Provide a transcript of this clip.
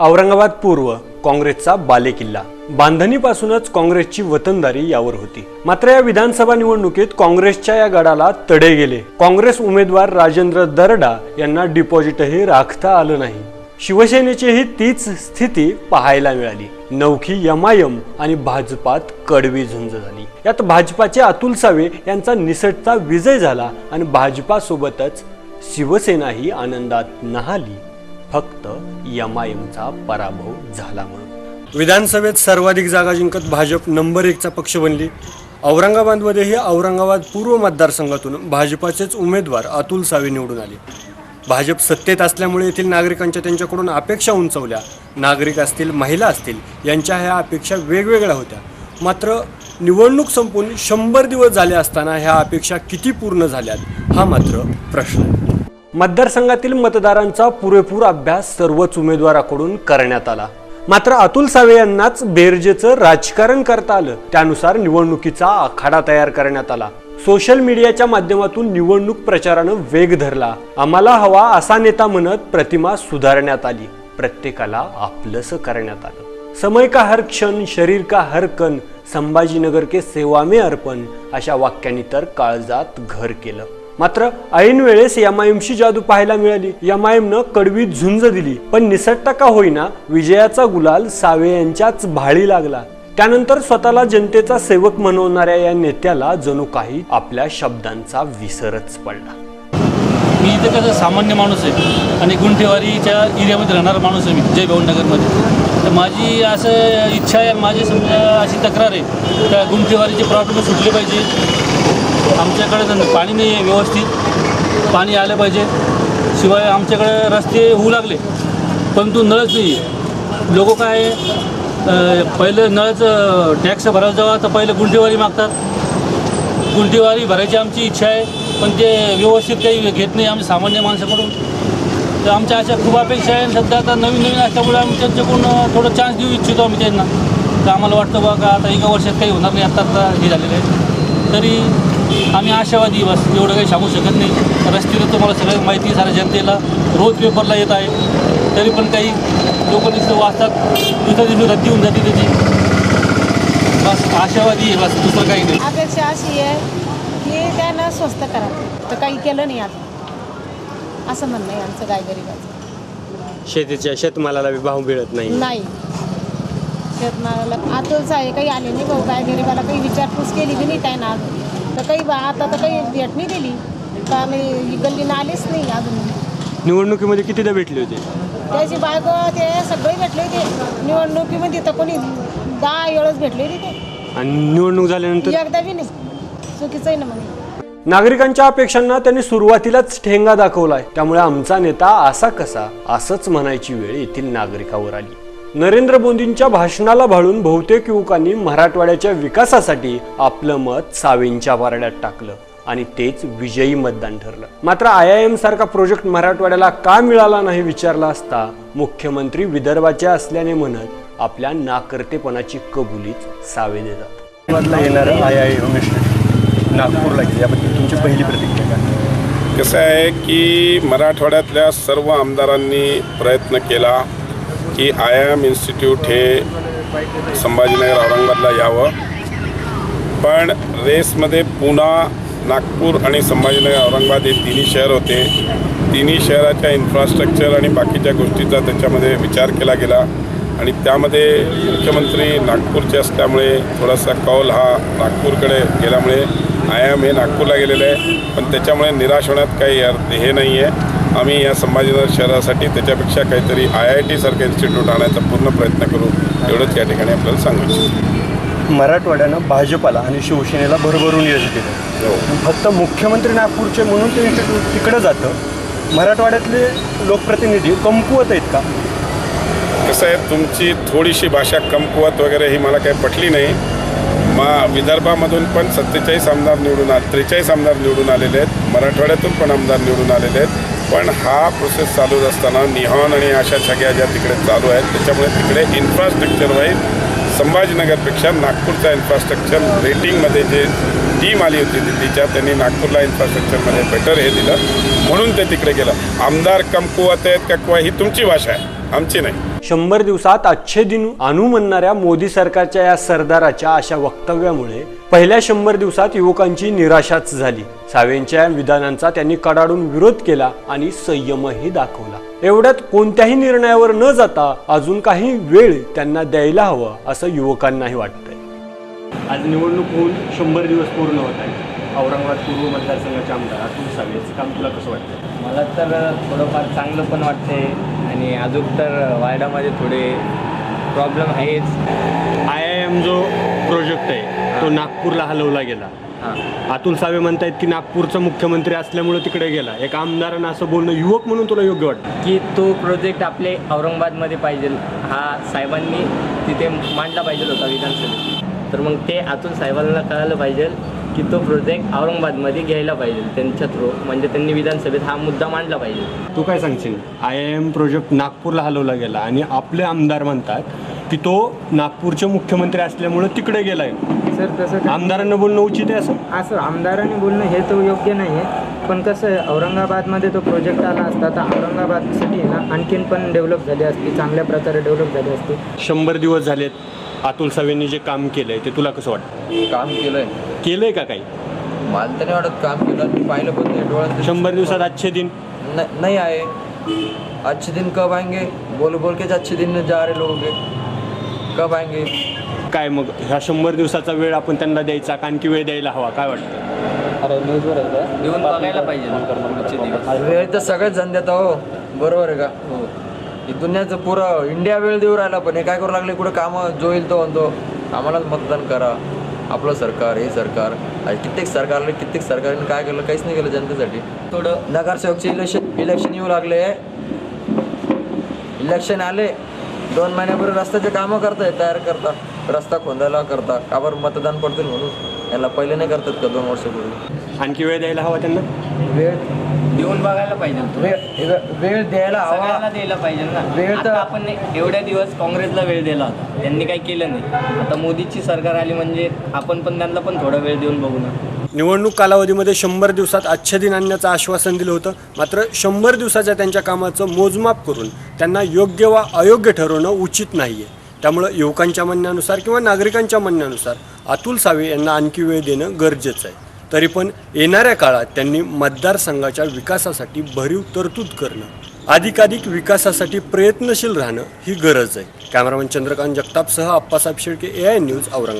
औरंगाबाद पूर्व काँग्रेसचा बालेकिल्ला. बांधणीपासूनच काँग्रेसची वतनदारी यावर होती. मात्र या विधानसभा निवडणुकीत काँग्रेसच्या या गडाला तडे गेले. काँग्रेस उमेदवार राजेंद्र दरडा यांना डिपॉझिटही राखता आलं नाही. शिवसेनेचीही तीच स्थिती पाहायला मिळाली. नवखी यमायम आणि भाजपात कडवी झुंज झाली. यात भाजपाचे अतुल सावे यांचा निसटता विजय झाला आणि भाजपासोबतच शिवसेनाही आनंदात नहाली. फक्त यमायमचा पराभव झाला म्हणून. विधानसभेत सर्वाधिक जागा जिंकत भाजप नंबर एकचा पक्ष बनली. औरंगाबादमध्येही औरंगाबाद पूर्व मतदारसंघातून भाजपाचेच उमेदवार अतुल सावे निवडून आले. भाजप सत्तेत असल्यामुळे येथील नागरिकांच्या त्यांच्याकडून अपेक्षा उंचवल्या. नागरिक असतील महिला असतील यांच्या ह्या अपेक्षा वेगवेगळ्या होत्या. मात्र निवडणूक संपून शंभर दिवस झाले असताना ह्या अपेक्षा किती पूर्ण झाल्यात हा मात्र प्रश्न आहे. मतदारसंघातील मतदारांचा पुरेपूर अभ्यास सर्वच उमेदवाराकडून करण्यात आला. मात्र अतुल सावे यांनाच बेरजेचं राजकारण करता आलं. त्यानुसार निवडणुकीचा आखाडा तयार करण्यात आला. सोशल मीडियाच्या माध्यमातून निवडणूक प्रचारानं वेग धरला. आम्हाला हवा असा नेता म्हणत प्रतिमा सुधारण्यात आली. प्रत्येकाला आपलंसं करण्यात आलं. समय का हर क्षण शरीर का हर कण संभाजीनगर के सेवा में अर्पण अशा वाक्यांनी तर काळजात घर केलं. मात्र ऐन वेळेस यमायमची जादू पाहायला मिळाली. यमायमनं कडवी झुंज दिली. पण निसटता का होईना विजयाचा गुलाल सावे यांच्याच भाळी लागला. त्यानंतर स्वतःला जनतेचा सेवक म्हणवणाऱ्या या नेत्याला जणू काही आपल्या शब्दांचा विसरच पडला. मी इथं कसं सामान्य माणूस आहे आणि गुंठेवारीच्या एरियामध्ये राहणारा माणूस आहे मी जय भाऊनगरमध्ये तर माझी असं इच्छा आहे माझी समजा अशी तक्रार आहे का गुंठेवारीचे प्रॉब्लेम सुटले पाहिजे. आमच्याकडे पाणी नाही आहे व्यवस्थित. पाणी आलं पाहिजे. शिवाय आमच्याकडे रस्ते होऊ लागले परंतु नळच नाही आहे. लोक काय आहे, अं, पहिलं नळाचं टॅक्स भरायला जावा तर पहिलं गुंठेवारी मागतात. गुंठेवारी भरायची आमची इच्छा आहे पण ते व्यवस्थित काही घेत नाही आमच्या सामान्य माणसाकडून. तर आमच्या अशा खूप अपेक्षा आहे आणि सध्या आता नवीन नवीन असल्यामुळे आम्ही त्यांच्याकडून थोडं चान्स देऊ इच्छितो आम्ही त्यांना. तर आम्हाला वाटतं बा का आता एका वर्षात काही होणार नाही आता आता हे झालेलं आहे. तरी आम्ही आशावादी बस एवढं काही सांगू शकत नाही. रस्ते तर तुम्हाला सगळं माहिती आहे साऱ्या जनतेला. रोज पेपरला येत आहे. तरी पण काही लोक नुसतं वाचतात. दुसऱ्या दिवशी रद्दी होऊन जाते त्याची. बस आशावादी आहे बस. दुसरं काही नाही. अपेक्षा अशी आहे की त्यानं स्वस्त करावं तर काही केलं नाही आता. असं म्हणणं आहे आमचं गाय गरीबाचं. शेतीच्या शेतमालाला बी भाव मिळत नाही. नाही. शेतमालाला आतच आहे काही आले नाही भाऊ. गाय गरीबाला काही विचारपूस केली बी नाही काय ना तर काही बा आता तर काही भेट नाही दिली. तर आम्ही गल्लीनं आलेच नाही अजून. निवडणुकीमध्ये कितीदा भेटले होते? त्याची बायको ते सगळे भेटले होते. निवडणुकीमध्ये तर कोणी दहा वेळच भेटले होते ते. आणि निवडणूक झाल्यानंतर? एकदा बी नाही. चुकीचं आहे ना म्हणे. नागरिकांच्या अपेक्षांना त्यांनी सुरुवातीलाच ठेंगा दाखवलाय. त्यामुळे आमचा नेता असा कसा असंच म्हणायची वेळ येथील नागरिकावर आली. नरेंद्र मोदींच्या भाषणाला भाळून बहुतेक युवकांनी मराठवाड्याच्या विकासासाठी आपलं मत सावेंच्या पारड्यात टाकलं आणि तेच विजयी मतदान ठरलं. मात्र आय आय एम सारखा प्रोजेक्ट मराठवाड्याला का मिळाला नाही विचारला असता मुख्यमंत्री विदर्भाचे असल्याने म्हणत आपल्या नाकर्तेपणाची कबुलीच सावे देतात मधला येणारं आय आय एम नागपूरला याबद्दल तुमची पहिली प्रतिक्रिया काय? कसं आहे की मराठवाड्यातल्या सर्व आमदारांनी प्रयत्न केला. की आय एम इन्स्टिट्यूट हे संभाजीनगर औरंगाबादला यावं. पण रेसमध्ये पुणा नागपूर आणि संभाजीनगर औरंगाबाद हे तिन्ही शहर होते. तिन्ही शहराच्या इन्फ्रास्ट्रक्चर आणि बाकीच्या गोष्टीचा त्याच्यामध्ये विचार केला गेला. आणि त्यामध्ये मुख्यमंत्री नागपूरचे असल्यामुळे थोडासा कौल हा नागपूरकडे गेल्यामुळे आय एम हे नागपूरला गेलेलं आहे. पण त्याच्यामुळे निराश होण्यात काही अर्थ हे नाही आहे आम्ही या संभाजीनगर शहरासाठी त्याच्यापेक्षा काहीतरी आय आय टी सारखं इन्स्टिट्यूट आणायचा पूर्ण प्रयत्न करू एवढंच या ठिकाणी आपल्याला सांगू इच्छितो मराठवाड्यानं भाजपाला आणि शिवसेनेला भरभरून यश दिलं. हो. फक्त मुख्यमंत्री नागपूरचे म्हणून ते इन्स्टिट्यूट तिकडं जातं. मराठवाड्यातले लोकप्रतिनिधी कमकुवत आहेत का? कसं आहे तुमची थोडीशी भाषा कमकुवत वगैरे ही मला काही पटली नाही. मा विदर्भामधून पण सत्तेचाळीस आमदार निवडून आ त्रेचाळीस आमदार निवडून आलेले आहेत. मराठवाड्यातून पण आमदार निवडून आलेले आहेत. पण हा प्रोसेस चालू असताना निहॉन आणि अशा सगळ्या ज्या तिकडे चालू आहेत त्याच्यामुळे तिकडे इन्फ्रास्ट्रक्चर वाईज संभाजीनगरपेक्षा नागपूरचा इन्फ्रास्ट्रक्चर रेटिंगमध्ये जे टीम आली होती दिल्लीच्या त्यांनी नागपूरला इन्फ्रास्ट्रक्चरमध्ये बेटर हे दिलं. म्हणून ते तिकडे गेलं. आमदार कमकुवत आहेत का किंवा ही तुमची भाषा आहे आमची नाही. शंभर दिवसात अच्छे दिन आणू म्हणणाऱ्या मोदी सरकारच्या या सरदाराच्या अशा वक्तव्यामुळे पहिल्या शंभर दिवसात युवकांची निराशाच झाली. सावेंच्या विधानांचा त्यांनी कडाडून विरोध केला आणि संयमही दाखवला. एवढ्यात कोणत्याही निर्णयावर न जाता अजून काही वेळ त्यांना द्यायला हवं असं युवकांनाही वाटतंय. आज निवडणूक होऊन शंभर दिवस पूर्ण होत आहे औरंगाबाद पूर्व मतदारसंघाचे आमदार अतुल सावेचं काम तुला कसं वाटतं मला तर थोडंफार चांगलं पण वाटते आणि अजून तर वार्डामध्ये थोडे प्रॉब्लेम आहेच. आय आय एम जो प्रोजेक्ट आहे तो नागपूरला हलवला गेला. हां. अतुल सावे म्हणतायत की नागपूरचा मुख्यमंत्री असल्यामुळे तिकडे गेला. एक आमदारानं असं बोलणं युवक म्हणून तुला योग्य वाटतं? की तो प्रोजेक्ट आपले औरंगाबादमध्ये पाहिजे. हा साहेबांनी तिथे मांडला पाहिजे होता विधानसभेत. तर मग ते अतुल साहेबांना कळालं पाहिजे. की तो प्रोजेक्ट औरंगाबादमध्ये घ्यायला पाहिजे त्यांच्या थ्रू म्हणजे त्यांनी विधानसभेत हा मुद्दा मांडला पाहिजे. तू काय सांगशील? आय आय एम प्रोजेक्ट नागपूरला हलवला गेला आणि आपले आमदार म्हणतात की तो नागपूरचे मुख्यमंत्री असल्यामुळे तिकडे गेलाय. सर तसं आमदारांना बोलणं उचित आहे असं? असं आमदारांनी बोलणं हे तर योग्य नाही आहे पण कसं आहे औरंगाबादमध्ये तो प्रोजेक्ट आला असता तर औरंगाबादसाठी ना आणखीन पण डेव्हलप झाली असती चांगल्या प्रकारे डेव्हलप झाली असती. शंभर दिवस झालेत. अतुल सावेंनी जे काम केलंय ते तुला कसं वाटतं? काम केलंय. केलंय का काही? मला तर नाही वाटत काम केलं मी पाहिलं पण नाही. डोळ्यात शंभर दिवसात अच्छे दिन? न- नहीं आए अच्छे दिन कब आएंगे? बोल बोल के अच्छे दिन जा रहे लोग के. कब आएंगे? काय मग ह्या शंभर दिवसाचा वेळ आपण त्यांना द्यायचा का आणखी वेळ द्यायला हवा काय वाटतं? देऊन बघायला पाहिजे वेळ तर सगळेच जण देता हो बरोबर आहे का? ही. दुनियाचं पुरं इंडिया वेळ देऊ राहिला पण हे काय करू लागले? कुठे कामं? जो येईल तो म्हणतो आम्हालाच मतदान करा. आपलं सरकार हे सरकार. आणि कित्येक सरकारने कित्येक सरकारने काय केलं? काहीच नाही केलं जनतेसाठी. थोडं नगरसेवकचे इलेक्शन इलेक्शन येऊ लागले. इलेक्शन आले. दोन महिन्यापूर्वी रस्त्याचे कामं करताय तयार करता. रस्ता खोदायला करता. का बरं मतदान पडतील म्हणून. याला पहिले नाही करतात का दोन वर्षापूर्वी? आणखी वेळ द्यायला हवा त्यांना? वेळ देऊन बघायला पाहिजे तो. वेळ वेळ द्यायला हवा. सगळ्यांना द्यायला पाहिजे ना. वेळ तर- आता आपण एवढ्या दिवस काँग्रेसला वेळ दिला होता. त्यांनी काही केलं नाही. आता मोदीची सरकार आली म्हणजे आपण पण त्यांना पण थोडा वेळ देऊन बघू ना. निवडणूक कालावधीमध्ये शंभर दिवसात आच्छे दिन आणण्याचं आश्वासन दिलं होतं. मात्र शंभर दिवसाच्या त्यांच्या कामाचं मोजमाप करून त्यांना योग्य वा अयोग्य ठरवणं उचित नाही आहे त्यामुळं युवकांच्या म्हणण्यानुसार किंवा नागरिकांच्या म्हणण्यानुसार अतुल सावे यांना आणखी वेळ देणं गरजेचं आहे. तरी पण येणाऱ्या काळात त्यांनी मतदारसंघाच्या विकासासाठी भरीव तरतूद करणं अधिकाधिक विकासासाठी प्रयत्नशील राहणं ही गरज आहे. Cameraman Chandrakant जगतापसह Appasaheb Shelke A I news Aurangabad.